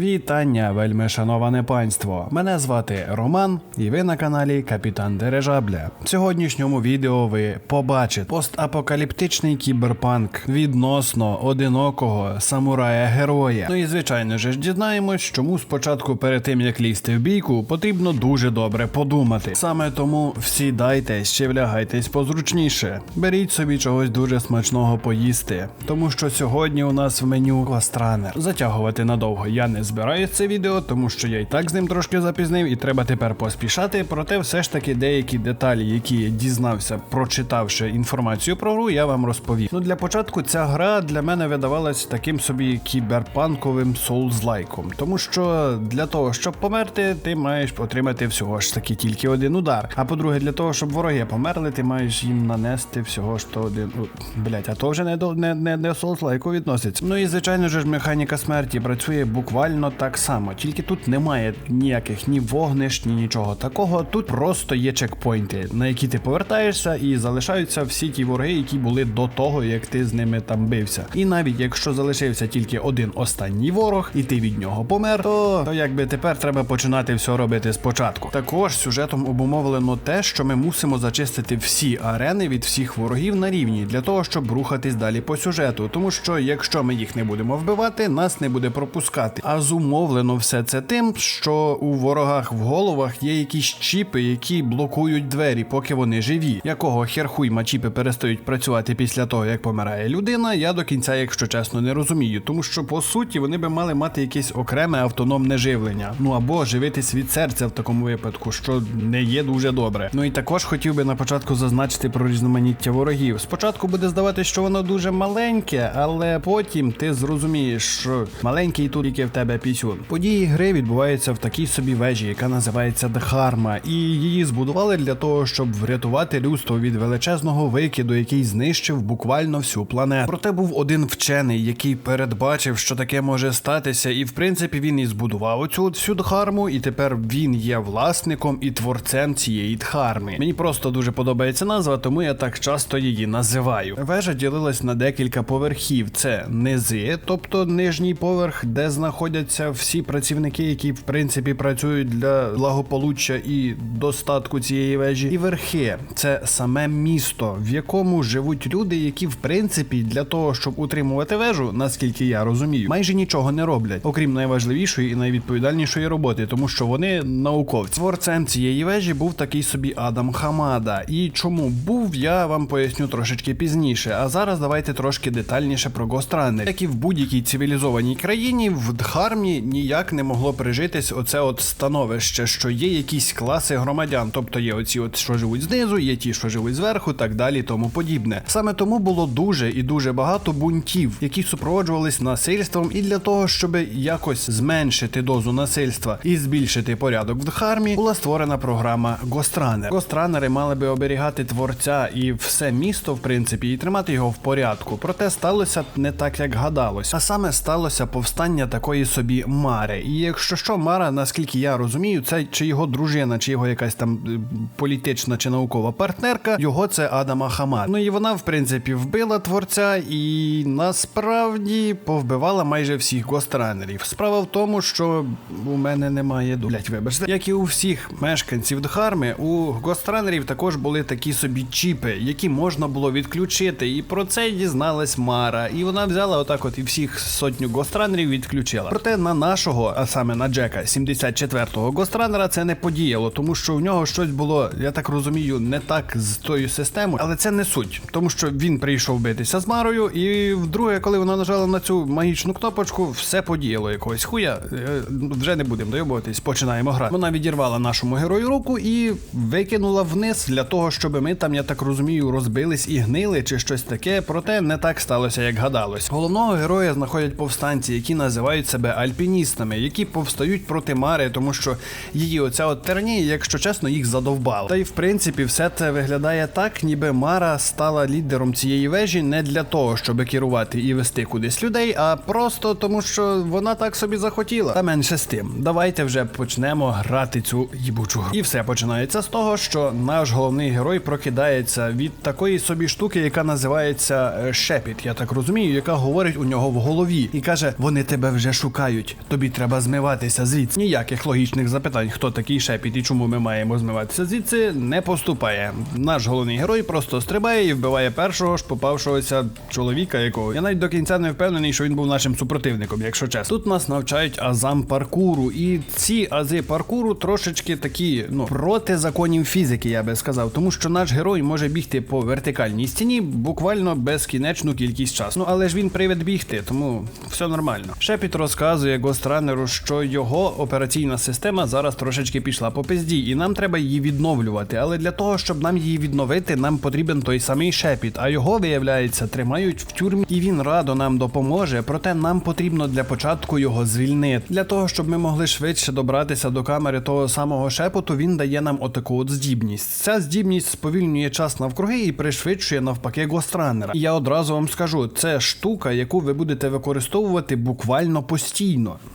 Вітання, вельми шановане панство. Мене звати Роман, і ви на каналі Капітан Дирижабля. В сьогоднішньому відео ви побачите постапокаліптичний кіберпанк відносно одинокого самурая-героя. Ну і звичайно ж дізнаємось, чому спочатку перед тим як лізти в бійку, потрібно дуже добре подумати. Саме тому всідайтесь чи влягайтесь позручніше. Беріть собі чогось дуже смачного поїсти, тому що сьогодні у нас в меню гостранер. Затягувати надовго я не збираюсь це відео, тому що я і так з ним трошки запізнив, і треба тепер поспішати. Проте, все ж таки, деякі деталі, які я дізнався, прочитавши інформацію про гру, я вам розповів. Ну для початку ця гра для мене видавалась таким собі кіберпанковим соулзлайком, тому що для того, щоб померти, ти маєш отримати всього ж таки тільки один удар. А по-друге, для того, щоб вороги померли, ти маєш їм нанести всього ж то один. Блять, а то вже не до не, не, не соулзлайку відноситься. Ну і звичайно ж механіка смерті працює буквально так само, тільки тут немає ніяких ні вогнищ, ні нічого такого. Тут просто є чекпоінти, на які ти повертаєшся, і залишаються всі ті вороги, які були до того, як ти з ними там бився. І навіть якщо залишився тільки один останній ворог, і ти від нього помер, то, то якби тепер треба починати все робити спочатку. Також сюжетом обумовлено те, що ми мусимо зачистити всі арени від всіх ворогів на рівні для того, щоб рухатись далі по сюжету. Тому що якщо ми їх не будемо вбивати, нас не буде пропускати. А зумовлено все це тим, що у ворогах в головах є якісь чіпи, які блокують двері, поки вони живі. Якого херхуйма чіпи перестають працювати після того, як помирає людина, я до кінця, якщо чесно, не розумію. Тому що по суті вони би мали мати якесь окреме автономне живлення. Ну або живитись від серця в такому випадку, що не є дуже добре. Ну і також хотів би на початку зазначити про різноманіття ворогів. Спочатку буде здаватися, що воно дуже маленьке, але потім ти зрозумієш, що маленький тут тільки в тебе пісюн. Події гри відбуваються в такій собі вежі, яка називається Дхарма, і її збудували для того, щоб врятувати людство від величезного викиду, який знищив буквально всю планету. Проте був один вчений, який передбачив, що таке може статися, і в принципі він і збудував оцю всю Дхарму, і тепер він є власником і творцем цієї Дхарми. Мені просто дуже подобається назва, тому я так часто її називаю. Вежа ділилась на декілька поверхів: це низи, тобто нижній поверх, де знаходяться всі працівники, які в принципі працюють для благополуччя і достатку цієї вежі, і верхи це саме місто, в якому живуть люди, які в принципі для того, щоб утримувати вежу, наскільки я розумію, майже нічого не роблять, окрім найважливішої і найвідповідальнішої роботи, тому що вони науковці. Творцем цієї вежі був такий собі Адам Хамада. І чому був, я вам поясню трошечки пізніше. А зараз давайте трошки детальніше про Гостранер. Як і в будь-якій цивілізованій країні, в Дхармі ніяк не могло прижитись оце от становище, що є якісь класи громадян, тобто є оці, от що живуть знизу, є ті, що живуть зверху, так далі, тому подібне. Саме тому було дуже і дуже багато бунтів, які супроводжувались насильством, і для того, щоб якось зменшити дозу насильства і збільшити порядок в Дхармі, була створена програма Гостранер. Гостранери мали би оберігати творця і все місто, в принципі, і тримати його в порядку. Проте сталося не так, як гадалось. А саме сталося повстання такої собі Мари. І якщо що, Мара, наскільки я розумію, це чи його дружина, чи його якась там е, політична чи наукова партнерка, його це Адама Хамад. Ну і вона, в принципі, вбила творця і насправді повбивала майже всіх гостранерів. Справа в тому, що у мене немає блять, вибачте, як і у всіх мешканців Дхарми, у гостранерів також були такі собі чіпи, які можна було відключити. І про це дізналась Мара. І вона взяла отак, от і всіх сотню гостранерів відключила. Проте на нашого, а саме на Джека, 74-го гостранера, це не подіяло, тому що в нього щось було, я так розумію, не так з тою системою, але це не суть, тому що він прийшов битися з Марою, і вдруге, коли вона нажала на цю магічну кнопочку, все подіяло якогось хуя. Е, Вже не будемо дойобуватись, починаємо грати. Вона відірвала нашому герою руку і викинула вниз для того, щоб ми там, я так розумію, розбились і гнили чи щось таке. Проте не так сталося, як гадалось. Головного героя знаходять повстанці, які називають себе альпіністами, які повстають проти Мари, тому що її оця от тернія, якщо чесно, їх задовбала. Та й в принципі все це виглядає так, ніби Мара стала лідером цієї вежі не для того, щоб керувати і вести кудись людей, а просто тому, що вона так собі захотіла. Та менше з тим, давайте вже почнемо грати цю їбучу гру. І все починається з того, що наш головний герой прокидається від такої собі штуки, яка називається е, шепіт. Я так розумію, яка говорить у нього в голові, і каже: Вони тебе вже шукають. Навчають. Тобі треба змиватися звідси. Ніяких логічних запитань, хто такий шепіт і чому ми маємо змиватися звідси, не поступає. Наш головний герой просто стрибає і вбиває першого ж попавшогося чоловіка, якого я навіть до кінця не впевнений, що він був нашим супротивником, якщо чесно. Тут нас навчають азам паркуру, і ці ази паркуру трошечки такі, ну проти законів фізики, я би сказав, тому що наш герой може бігти по вертикальній стіні буквально безкінечну кількість часу. Ну але ж він привид бігти, тому все нормально. Шепіт розказує Гостранеру, що його операційна система зараз трошечки пішла по пизді, і нам треба її відновлювати. Але для того, щоб нам її відновити, нам потрібен той самий шепіт. А його, виявляється, тримають в тюрмі, і він радо нам допоможе. Проте нам потрібно для початку його звільнити. Для того, щоб ми могли швидше добратися до камери того самого шепоту, він дає нам отаку от здібність. Ця здібність сповільнює час навкруги і пришвидшує навпаки гостранера. І я одразу вам скажу, це штука, яку ви будете використовувати буквально постійно.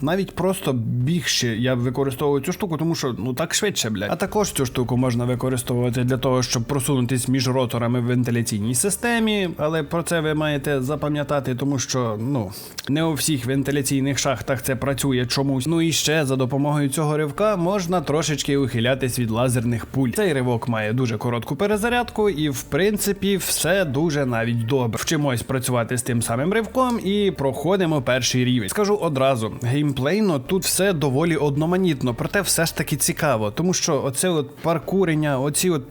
Навіть просто бігши, я використовую цю штуку, тому що ну так швидше, блядь. А також цю штуку можна використовувати для того, щоб просунутись між роторами в вентиляційній системі. Але про це ви маєте запам'ятати, тому що ну не у всіх вентиляційних шахтах це працює чомусь. Ну і ще за допомогою цього ривка можна трошечки ухилятись від лазерних пуль. Цей ривок має дуже коротку перезарядку, і в принципі все дуже навіть добре. Вчимось працювати з тим самим ривком і проходимо перший рівень. Скажу одразу, геймплейно тут все доволі одноманітно, проте все ж таки цікаво, тому що оце от паркурення, оці от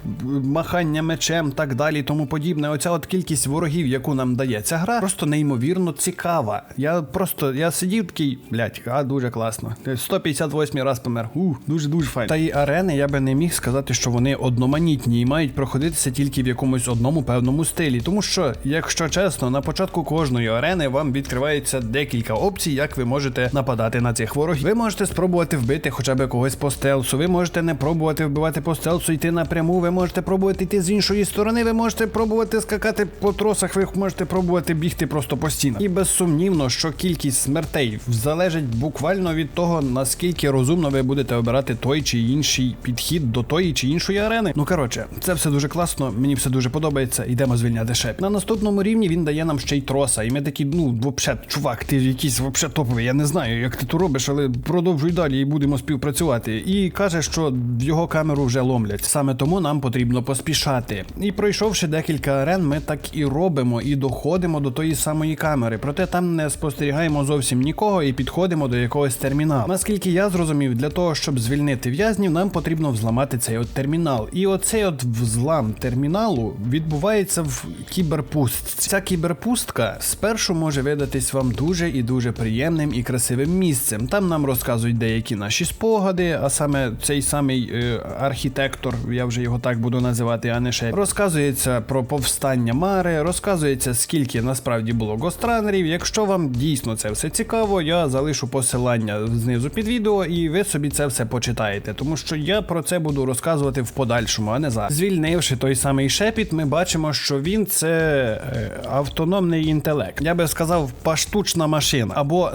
махання мечем, так далі, тому подібне. Оця от кількість ворогів, яку нам дає ця гра, просто неймовірно цікава. Я просто я сидів такий, блядь, а дуже класно. 158 раз помер. У, дуже дуже файно. Та й арени я би не міг сказати, що вони одноманітні і мають проходитися тільки в якомусь одному певному стилі. Тому що, якщо чесно, на початку кожної арени вам відкривається декілька опцій, як ви можете нападати на цих ворогів. Ви можете спробувати вбити хоча б когось по стелсу. Ви можете не пробувати вбивати по стелсу, йти напряму. Ви можете пробувати йти з іншої сторони. Ви можете пробувати скакати по тросах. Ви можете пробувати бігти просто по стінах. І безсумнівно, що кількість смертей залежить буквально від того, наскільки розумно ви будете обирати той чи інший підхід до тої чи іншої арени. Ну коротше, це все дуже класно. Мені все дуже подобається. Йдемо звільняти шеп. На наступному рівні він дає нам ще й троса. І ми такі, ну, вообще, чувак, ти якийсь вообще топовий. Я не знаю, як ти то робиш, але продовжуй далі і будемо співпрацювати. І каже, що його камеру вже ломлять. Саме тому нам потрібно поспішати. І пройшовши декілька арен, ми так і робимо і доходимо до тої самої камери. Проте там не спостерігаємо зовсім нікого і підходимо до якогось терміналу. Наскільки я зрозумів, для того, щоб звільнити в'язнів, нам потрібно взламати цей от термінал. І оцей от взлам терміналу відбувається в кіберпустці. Ця кіберпустка спершу може видатись вам дуже і дуже приємним і красивим місцем. Там нам розказують деякі наші спогади, а саме цей самий е, архітектор, я вже його так буду називати, а не ще розказується про повстання Мари, розказується скільки насправді було гостранерів. Якщо вам дійсно це все цікаво, я залишу посилання знизу під відео, і ви собі це все почитаєте, тому що я про це буду розказувати в подальшому, а не зараз. Звільнивши той самий шепіт, ми бачимо, що він це е, автономний інтелект. Я би сказав, паштучна машина або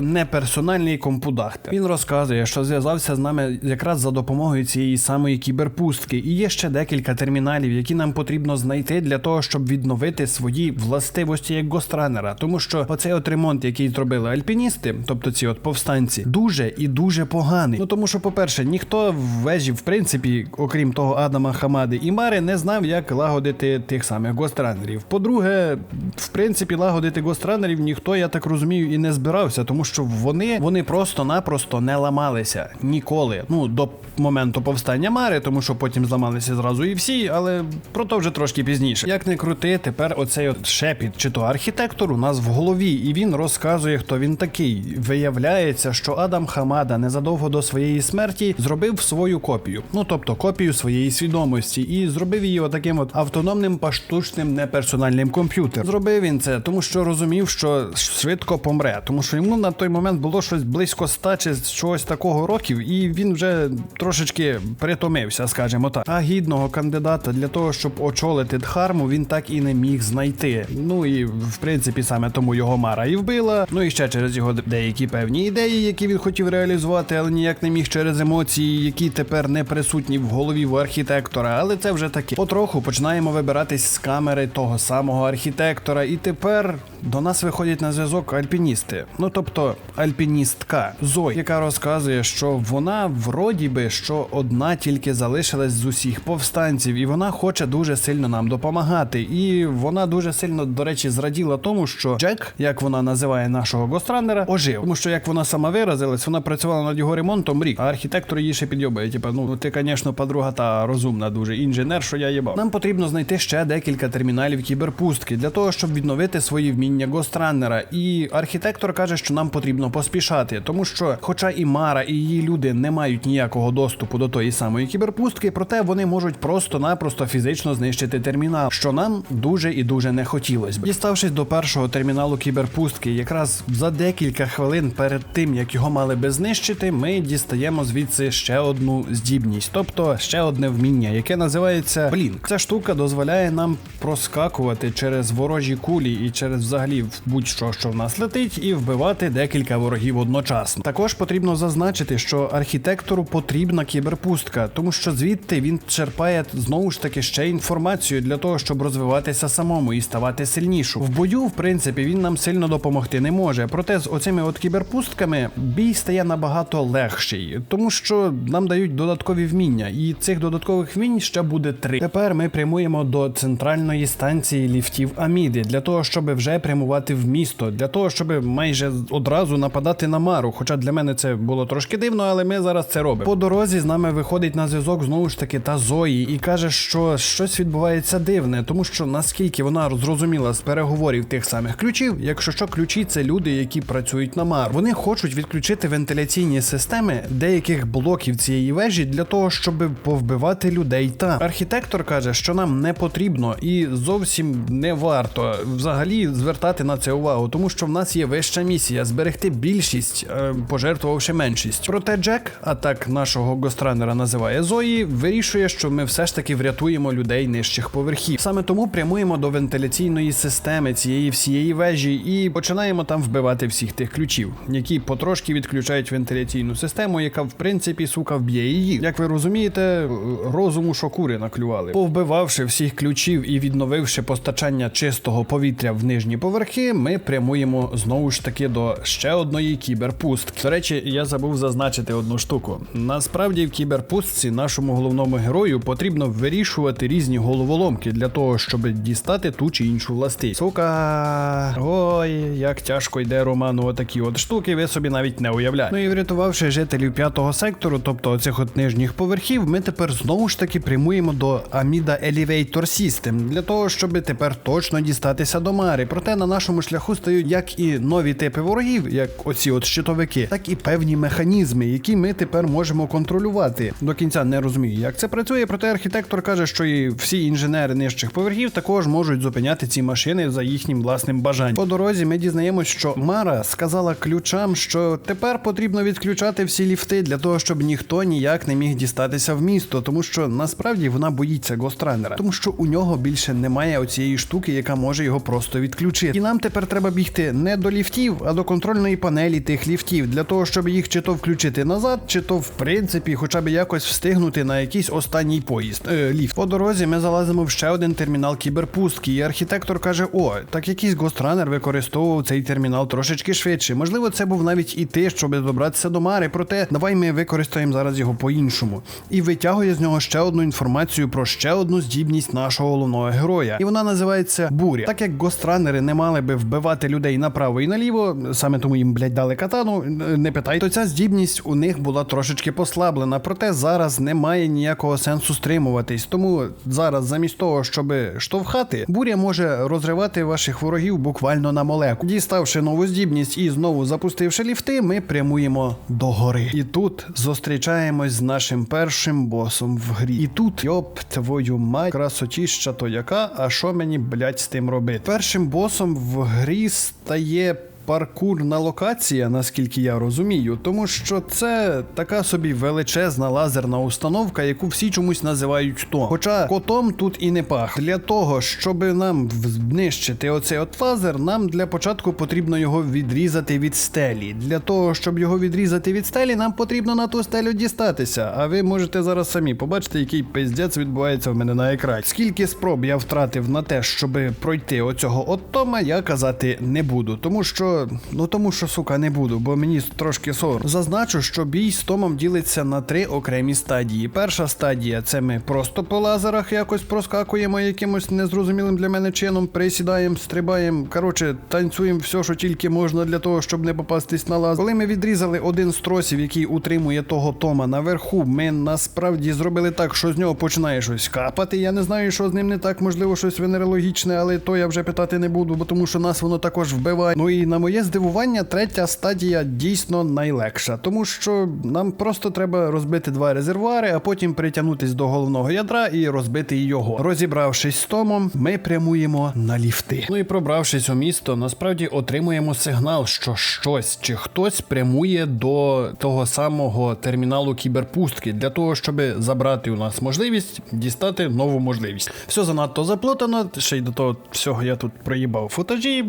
неперсональний компудахтер. Він розказує, що зв'язався з нами якраз за допомогою цієї самої кіберпустки, і є ще декілька терміналів, які нам потрібно знайти для того, щоб відновити свої властивості як гостранера. Тому що оцей от ремонт, який зробили альпіністи, тобто ці от повстанці, дуже і дуже поганий. Ну тому що, по-перше, ніхто в вежі, в принципі, окрім того Адама Хамади і Мари, не знав, як лагодити тих самих гостранерів. По-друге, в принципі, лагодити гостранерів ніхто, я так розумію, і не збирався, тому що вони, вони просто-напросто не ламалися ніколи. Ну до моменту повстання Мари, тому що потім зламалися зразу і всі, але про то вже трошки пізніше. Як не крути, тепер оцей от шепіт чи то архітектор у нас в голові, і він розказує, хто він такий. Виявляється, що Адам Хамада незадовго до своєї смерті зробив свою копію, ну тобто копію своєї свідомості, і зробив її отаким от автономним паштучним неперсональним комп'ютером. Зробив він це, тому що розумів, що швидко помре, тому що йому на той момент було щось близько 100 чи чогось такого років, і він вже трошечки притомився, скажімо так. А гідного кандидата для того, щоб очолити Дхарму, він так і не міг знайти. Ну і в принципі саме тому його Мара і вбила. Ну і ще через його деякі певні ідеї, які він хотів реалізувати, але ніяк не міг через емоції, які тепер не присутні в голові в архітектора. Але це вже таке. Потроху починаємо вибиратись з камери того самого архітектора, і тепер до нас виходять на зв'язок альпіністи. Ну тобто альпіністка Зой, яка розказує, що вона вроді би що одна тільки залишилась з усіх повстанців, і вона хоче дуже сильно нам допомагати. І вона дуже сильно, до речі, зраділа тому, що Джек, як вона називає нашого гостранера, ожив. Тому що як вона сама виразилась, вона працювала над його ремонтом рік, а архітектор її ще підйобує. Типа, ну ти, звісно, подруга та розумна, дуже інженер, що я їбав. Нам потрібно знайти ще декілька терміналів кіберпустки для того, щоб відновити свої вміння гостранера. І архітектор каже, що нам потрібно поспішати, тому що, хоча і Мара, і її люди не мають ніякого доступу до тої самої кіберпустки, проте вони можуть просто-напросто фізично знищити термінал, що нам дуже і дуже не хотілося б. Діставшись до першого терміналу кіберпустки, якраз за декілька хвилин перед тим, як його мали би знищити, ми дістаємо звідси ще одну здібність, тобто ще одне вміння, яке називається Блінк. Ця штука дозволяє нам проскакувати через ворожі кулі і через взагалі в будь-що, що в нас летить, і вбивати декілька ворогів одночасно. Також потрібно зазначити, що архітектору потрібна кіберпустка, тому що звідти він черпає знову ж таки ще інформацію для того, щоб розвиватися самому і ставати сильнішу. В бою, в принципі, він нам сильно допомогти не може. Проте з оцими от кіберпустками бій стає набагато легший, тому що нам дають додаткові вміння, і цих додаткових вмінь ще буде три. Тепер ми прямуємо до центральної станції ліфтів Аміди для того, щоб вже прямувати в місто, для того, щоб майже одразу нападати на Мару. Хоча для мене це було трошки дивно, але ми зараз це робимо. По дорозі з нами виходить на зв'язок знову ж таки та Зої і каже, що щось відбувається дивне, тому що наскільки вона зрозуміла з переговорів тих самих ключів, якщо що ключі це люди, які працюють на Мар. Вони хочуть відключити вентиляційні системи деяких блоків цієї вежі для того, щоб повбивати людей. Там архітектор каже, що нам не потрібно і зовсім не варто взагалі звертати на це увагу, тому що в нас є вища місія зберегти більшість, е, пожертвувавши меншість. Проте Джек, а так нашого гостранера називає Зої, вирішує, що ми все ж таки врятуємо людей нижчих поверхів. Саме тому прямуємо до вентиляційної системи цієї всієї вежі і починаємо там вбивати всіх тих ключів, які потрошки відключають вентиляційну систему, яка в принципі сука вб'є її. Як ви розумієте, розуму шокури наклювали. Повбивавши всіх ключів і відновивши постачання чистого повітря в нижні поверхи, ми прямуємо знову ж таки до ще одної кіберпустки. До речі, я забув зазначити одну штуку. Насправді в кіберпустці нашому головному герою потрібно вирішувати різні головоломки для того, щоб дістати ту чи іншу властивість. Сука, ой, як тяжко йде роману отакі от штуки, ви собі навіть не уявляєте. Ну і врятувавши жителів п'ятого сектору, тобто оцих от нижніх поверхів, ми тепер знову ж таки прямуємо до Amida Elevator System для того, щоб тепер точно дістатися до Мари. Проте на нашому шляху стають як і нові типи ворогів, як оці от щитовики, так і певні механізми, які ми тепер можемо контролювати. До кінця не розумію, як це працює. Проте архітектор каже, що і всі інженери нижчих поверхів також можуть зупиняти ці машини за їхнім власним бажанням. По дорозі ми дізнаємось, що Мара сказала ключам, що тепер потрібно відключати всі ліфти для того, щоб ніхто ніяк не міг дістатися в місто, тому що насправді вона боїться гостранера, тому що у нього більше немає оцієї штуки, яка може його просто відключити. І нам тепер треба бігти не до ліфтів, а до контрольної панелі тих ліфтів, для того, щоб їх чи то включити назад, чи то в принципі, хоча б якось встигнути на якийсь останній поїзд. Е, ліфт. По дорозі ми залазимо в ще один термінал кіберпустки, і архітектор каже: О, так якийсь гостранер використовував цей термінал трошечки швидше. Можливо, це був навіть і ти, щоб добратися до Мари. Проте давай ми використаємо зараз його по-іншому. І витягує з нього ще одну інформацію про ще одну здібність нашого головного героя. І вона називається буря. Так як гостранери не мали би вбивати людей направо і наліво, саме тому їм, блядь, дали катану, не питай, то ця здібність у них була трошечки послаблена. Проте зараз немає ніякого сенсу стримуватись. Тому зараз, замість того, щоб штовхати, буря може розривати ваших ворогів буквально на молеку. Діставши нову здібність і знову запустивши ліфти, ми прямуємо до гори. І тут зустрічаємось з нашим першим босом в грі. І тут, йоп, твою мать, красотіща то яка, а що мені, блядь, з тим робити? Першим босом в грі стає паркурна локація, наскільки я розумію, тому що це така собі величезна лазерна установка, яку всі чомусь називають то. Хоча котом тут і не пах. Для того, щоб нам знищити оцей от лазер, нам для початку потрібно його відрізати від стелі. Для того, щоб його відрізати від стелі, нам потрібно на ту стелю дістатися. А ви можете зараз самі побачити, який пиздець відбувається в мене на екрані. Скільки спроб я втратив на те, щоб пройти оцього от Тома, я казати не буду. Тому що, ну тому що, сука, не буду, бо мені трошки сором. Зазначу, що бій з Томом ділиться на три окремі стадії. Перша стадія це ми просто по лазерах якось проскакуємо якимось незрозумілим для мене чином, присідаємо, стрибаємо. Коротше, танцюємо все, що тільки можна для того, щоб не попастись на лазер. Коли ми відрізали один з тросів, який утримує того Тома наверху, ми насправді зробили так, що з нього починає щось капати. Я не знаю, що з ним не так, можливо, щось венерологічне, але то я вже питати не буду, бо тому що нас воно також вбиває. Ну і на моє здивування, третя стадія дійсно найлегша, тому що нам просто треба розбити два резервуари, а потім притягнутись до головного ядра і розбити його. Розібравшись з Томом, ми прямуємо на ліфти. Ну і пробравшись у місто, насправді отримуємо сигнал, що щось чи хтось прямує до того самого терміналу кіберпустки для того, щоб забрати у нас можливість дістати нову можливість. Все занадто заплутано. Ще й до того всього я тут проїбав футажі,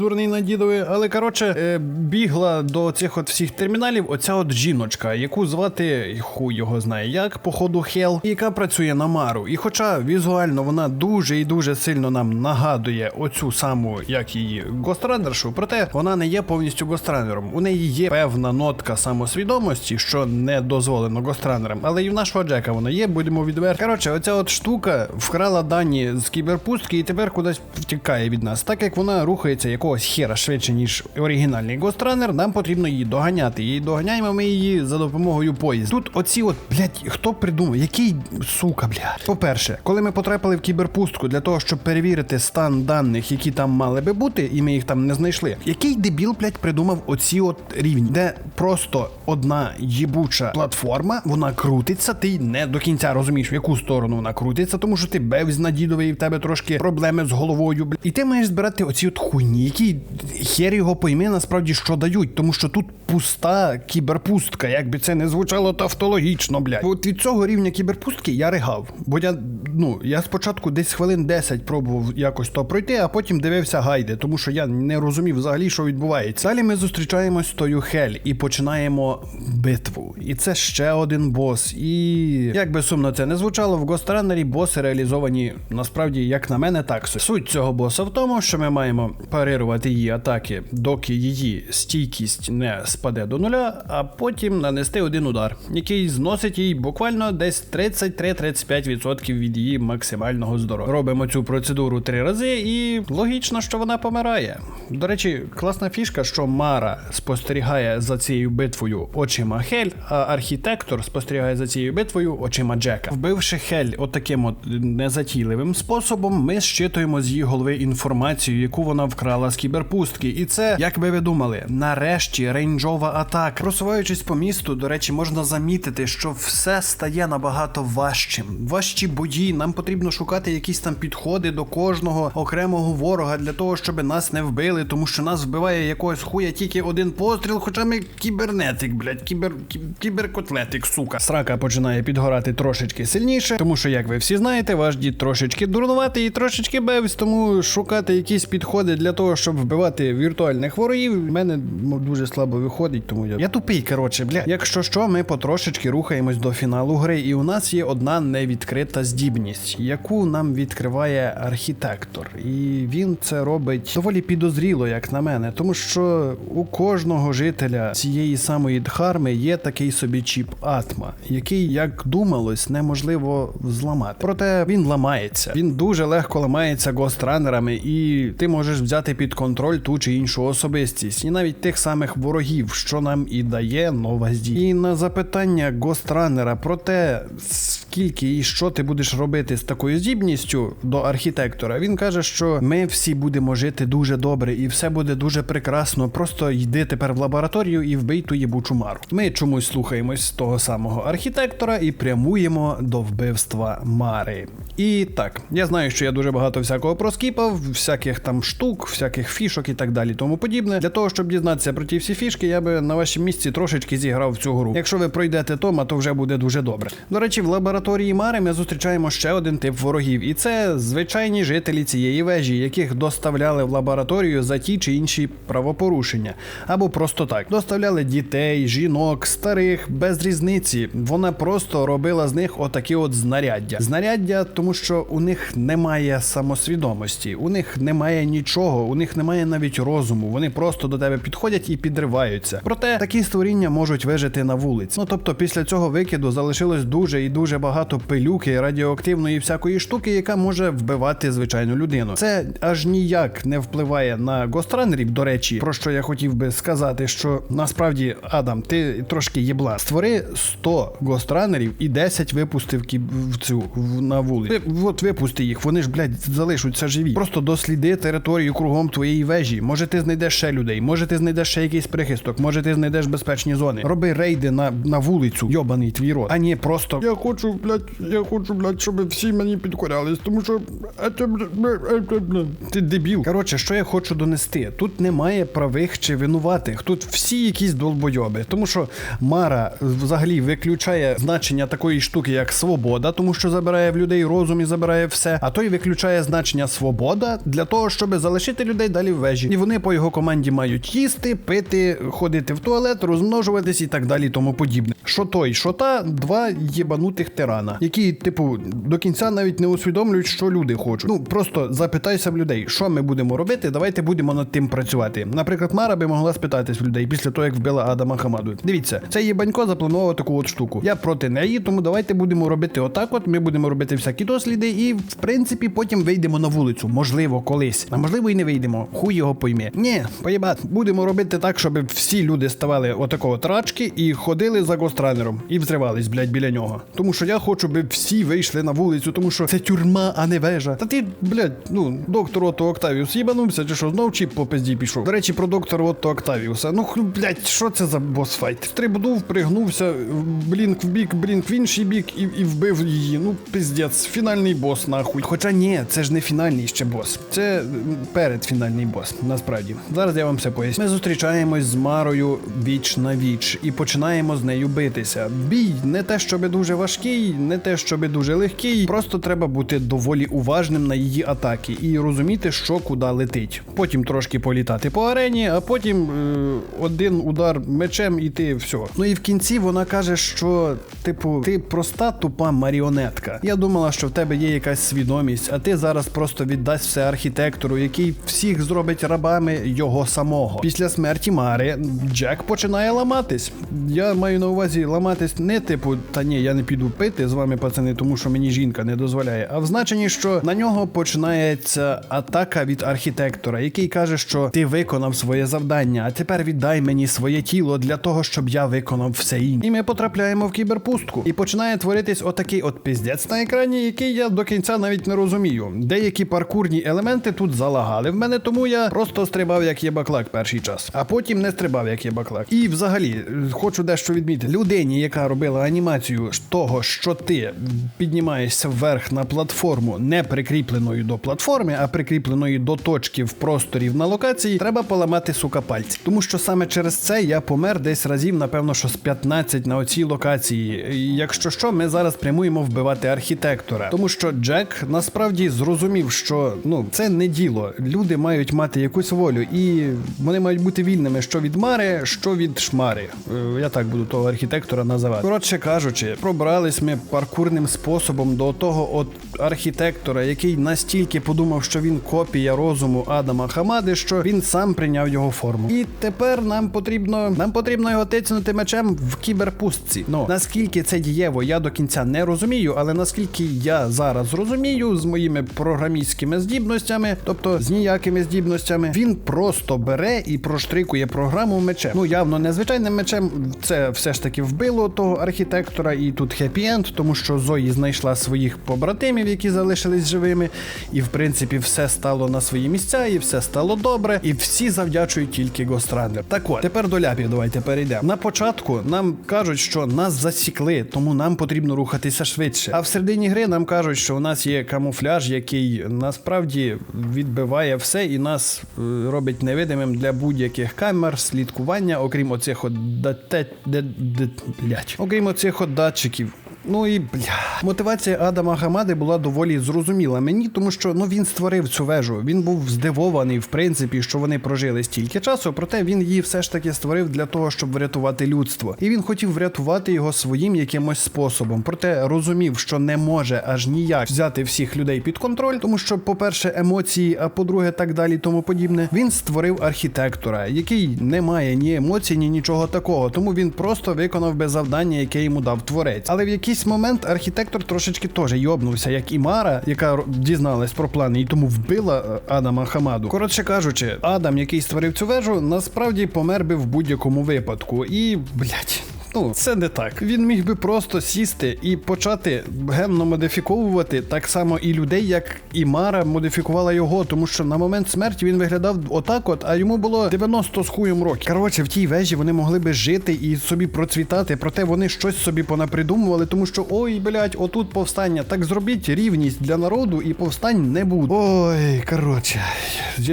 дурний на дідові. Але коротше, е, бігла до цих от всіх терміналів оця от жіночка, яку звати хуй його знає як, походу Хел, яка працює на Мару. І хоча візуально вона дуже і дуже сильно нам нагадує оцю саму, як її гостранершу, проте вона не є повністю гостранером. У неї є певна нотка самосвідомості, що не дозволено гостранерам, але і в нашого Джека вона є, будемо відверті. Коротше, оця от штука вкрала дані з кіберпустки і тепер кудись втікає від нас. Так як вона рухається якогось хера швидше, ніж оригінальний гостранер, нам потрібно її доганяти. І доганяємо ми її за допомогою поїзду. Тут оці от, блядь, хто придумав, який сука, блядь. По-перше, коли ми потрапили в кіберпустку для того, щоб перевірити стан даних, які там мали би бути, і ми їх там не знайшли. Який дебіл, блядь, придумав оці от рівні, де просто одна їбуча платформа, вона крутиться, ти не до кінця розумієш, в яку сторону вона крутиться, тому що ти бевсь на дідовий, і в тебе трошки проблеми з головою. Блядь. І ти маєш збирати оці от хуйні, які хер його пойми насправді що дають, тому що тут пуста кіберпустка, як би це не звучало тавтологічно, блядь. От від цього рівня кіберпустки я ригав. Бо я, ну, я спочатку десь хвилин 10 пробував якось то пройти, а потім дивився гайди, тому що я не розумів взагалі, що відбувається. Далі ми зустрічаємось з тою Хель і починаємо битву. І це ще один бос. І як би сумно це не звучало, в Гостранері боси реалізовані насправді, як на мене, так. Суть цього боса в тому, що ми маємо парирувати її атаки, доки її стійкість не спаде до нуля, а потім нанести один удар, який зносить їй буквально десь 33-35% від її максимального здоров'я. Робимо цю процедуру три рази, і логічно, що вона помирає. До речі, класна фішка, що Мара спостерігає за цією битвою очима Хель, а архітектор спостерігає за цією битвою очима Джека. Вбивши Хель отаким от незатійливим способом, ми щитуємо з її голови інформацію, яку вона вкрала з кіберпустки. І це, як би ви думали, нарешті рейнджова атака. Просуваючись по місту, до речі, можна замітити, що все стає набагато важчим. Важчі бої, нам потрібно шукати якісь там підходи до кожного окремого ворога для того, щоб нас не вбили, тому що нас вбиває якогось хуя тільки один постріл, хоча ми кібернетик, блядь, кібер, кіберкотлетик, сука. Срака починає підгорати трошечки сильніше, тому що, як ви всі знаєте, ваш дід трошечки дурнуватий і трошечки бевсь, тому шукати якісь підходи для того, щоб вбивати віртуальних ворогів, в мене ну, дуже слабо виходить, тому я. Я тупий, коротше, бля. Якщо що, ми потрошечки рухаємось до фіналу гри, і у нас є одна невідкрита здібність, яку нам відкриває архітектор. І він це робить доволі підозріло, як на мене, тому що у кожного жителя цієї самої Дхарми є такий собі чіп Атма, який, як думалось, неможливо зламати. Проте він ламається. Він дуже легко ламається гостранерами, і ти можеш взяти під контроль ту чи іншу особистість, і навіть тих самих ворогів, що нам і дає нова здібність. І на запитання гостранера про те, скільки і що ти будеш робити з такою здібністю до архітектора. Він каже, що ми всі будемо жити дуже добре і все буде дуже прекрасно. Просто йди тепер в лабораторію і вбий ту єбучу мару. Ми чомусь слухаємось того самого архітектора і прямуємо до вбивства Мари. І так, я знаю, що я дуже багато всякого проскіпав, всяких там штук, всяких фішок і так далі, тому подібне. Для того, щоб дізнатися про ті всі фішки, я би на вашому місці трошечки зіграв в цю гру. Якщо ви пройдете Тома, то вже буде дуже добре. До речі, в лабораторії Мари ми зустрічаємо ще один тип ворогів, і це звичайні жителі цієї вежі, яких доставляли в лабораторію за ті чи інші правопорушення, або просто так. Доставляли дітей, жінок, старих, без різниці. Вона просто робила з них отакі от знаряддя. Знаряддя, тому що у них немає самосвідомості, у них немає нічого, у них немає навіть розуму. Вони просто до тебе підходять і підриваються. Проте такі створіння можуть вижити на вулиці. Ну тобто, після цього викиду залишилось дуже і дуже багато пилюки, радіоактивної всякої штуки, яка може вбивати звичайну людину. Це аж ніяк не впливає на гостранерів. До речі, про що я хотів би сказати, що насправді Адам, ти трошки єбла. Створи 100 гостранерів і 10 випустив кіб... в цю в, на вулицю. Ти, от випусти їх, вони ж блядь, залишаться живі. Просто досліди територію кругом твоєї вежі. Може, ти знайдеш ще людей, може ти знайдеш ще якийсь прихисток, може ти знайдеш безпечні зони. Роби рейди на, на вулицю, йобаний твій рот, а не просто Я хочу, блядь, я хочу, блядь, щоб всі мені підкорялись, тому що е. Ти дебіл. Коротше, що я хочу донести? Тут немає правих чи винуватих. Тут всі якісь долбойоби. Тому що Мара взагалі виключає значення такої штуки, як свобода, тому що забирає в людей розум і забирає все. А той виключає значення свобода для того, щоб залишити людей далі в вежі. І вони по його команді мають їсти, пити, ходити в туалет, розмножуватись і так далі, тому подібне. Що той, що та два єбанутих тирана, які, типу, до кінця навіть не усвідомлюють, що люди хочуть. Ну просто запитайся в людей, що ми будемо робити. Давайте будемо над тим працювати. Наприклад, Мара би могла спитатись в людей після того, як вбила Адама Хамаду. Дивіться, цей єбанько запланував таку от штуку. Я проти неї, тому давайте будемо робити отак. От ми будемо робити всякі досліди, і в принципі потім вийдемо на вулицю. Можливо, колись. А можливо, і не вийдемо. Хуй його пойме. Ні, поїбат, будемо робити так, щоб всі люди ставали отакого трачки і ходили за гостранером і взривались, блядь, біля нього. Тому що я хочу, би всі вийшли на вулицю, тому що це тюрма, а не вежа. Та ти, блядь, ну, доктор Отто Октавіус їбанувся, чи що знов чіп по пизді пішов. До речі, про доктора Отто Октавіуса. Ну, блядь, що це за босфайт? Стрибнув, пригнувся, блінк в бік, блінк в інший бік і, і вбив її. Ну, пиздець, фінальний бос, нахуй. Хоча ні, це ж не фінальний ще бос. Це передфінальний бос, насправді. Зараз я вам все поясню. Ми зустрічаємось з Марою віч на віч і починаємо з нею битися. Бій не те, щоби дуже важкий, не те, щоби дуже легкий. Просто треба бути доволі уважним на її атаки і розуміти, що куди летить. Потім трошки політати по арені, а потім е, один удар мечем і ти все. Ну і в кінці вона каже, що типу, ти проста тупа маріонетка. Я думала, що в тебе є якась свідомість, а ти зараз просто віддасть все архітектору, який всіх зробить рабами його самого. Після смерті Мари Джек починає ламатись. Я маю на увазі ламатись не типу, та ні, я не піду пити з вами, пацани, тому що мені жінка не дозволяє. А в значенні, що на нього починається атака від архітектора, який каже, що ти виконав своє завдання, а тепер віддай мені своє тіло для того, щоб я виконав все інше. І ми потрапляємо в кіберпустку. І починає творитись отакий от піздець на екрані, який я до кінця навіть не розумію. Деякі паркурні елементи тут залагали в мене, тому я просто стрибав як єбаклак перший час, а потім не стрибав як єбаклак. І взагалі е, хочу дещо відмітити. Людині, яка робила анімацію того, що ти піднімаєшся вверх на платформу, не прикріпленою до платформи, а прикріпленою до точки в просторі на локації, треба поламати сука пальці. Тому що саме через це я помер десь разів, напевно, що з 15 на оцій локації. Якщо що, ми зараз прямуємо вбивати архітектора. Тому що Джек насправді зрозумів, що ну це не діло. Люди мають мати якусь волю, і вони мають бути вільними що від мари, що від шмари. Е, Я так буду того архітектора називати. Коротше кажучи, пробрались ми паркурним способом до того от архітектора, який настільки подумав, що він копія розуму Адама Хамади, що він сам прийняв його форму. І тепер нам потрібно нам потрібно його тицнути мечем в кіберпустці. Ну наскільки це дієво, я до кінця не розумію, але наскільки я зараз розумію з моїми програмістськими здібностями, тобто з ніякими здібностями, він просто бере і проштрикує програму мечем. Ну явно не звичайним мечем. Це все ж таки вбило того архітектора, і тут хеппі-енд. Момент, тому що Зої знайшла своїх побратимів, які залишились живими, і в принципі все стало на свої місця, і все стало добре, і всі завдячують тільки Гострандер. Так от, тепер до ляпів давайте перейдемо. На початку нам кажуть, що нас засікли, тому нам потрібно рухатися швидше. А в середині гри нам кажуть, що у нас є камуфляж, який насправді відбиває все і нас е, робить невидимим для будь-яких камер, слідкування, окрім оцих от да- де- де- блядь. окрім оцих от датчиків. Ну і бля. Мотивація Адама Хамади була доволі зрозуміла мені, тому що ну він створив цю вежу. Він був здивований, в принципі, що вони прожили стільки часу, проте він її все ж таки створив для того, щоб врятувати людство. І він хотів врятувати його своїм якимось способом. Проте розумів, що не може аж ніяк взяти всіх людей під контроль, тому що, по-перше, емоції, а по-друге, так далі, тому подібне. Він створив архітектора, який не має ні емоцій, ні нічого такого. Тому він просто виконав би завдання, яке йому дав творець. Але в якийсь момент архітектор трошечки теж йобнувся, як і Мара, яка дізналась про плани і тому вбила е, Адама Хамаду. Коротше кажучи, Адам, який створив цю вежу, насправді помер би в будь-якому випадку. І блять. Ну, це не так. Він міг би просто сісти і почати генно модифіковувати так само і людей, як і Мара модифікувала його, тому що на момент смерті він виглядав отак, от, а йому було 90 з хуєм років. Коротше, в тій вежі вони могли би жити і собі процвітати, проте вони щось собі понапридумували, тому що ой, блядь, отут повстання. Так зробіть рівність для народу і повстань не буде. Ой, коротше,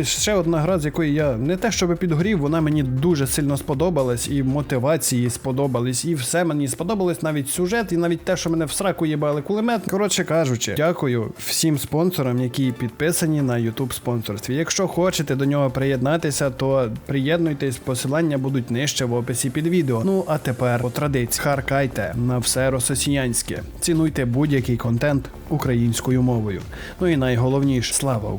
ще одна гра, з якої я не те, щоб підгорів, вона мені дуже сильно сподобалась, і мотивації сподобались, і все мені сподобалось, навіть сюжет, і навіть те, що мене в сраку їбали кулемет. Коротше кажучи, дякую всім спонсорам, які підписані на YouTube спонсорстві. Якщо хочете до нього приєднатися, то приєднуйтесь, посилання будуть нижче в описі під відео. Ну а тепер по традиції харкайте на все росіянське. Цінуйте будь-який контент українською мовою. Ну і найголовніше слава Україні!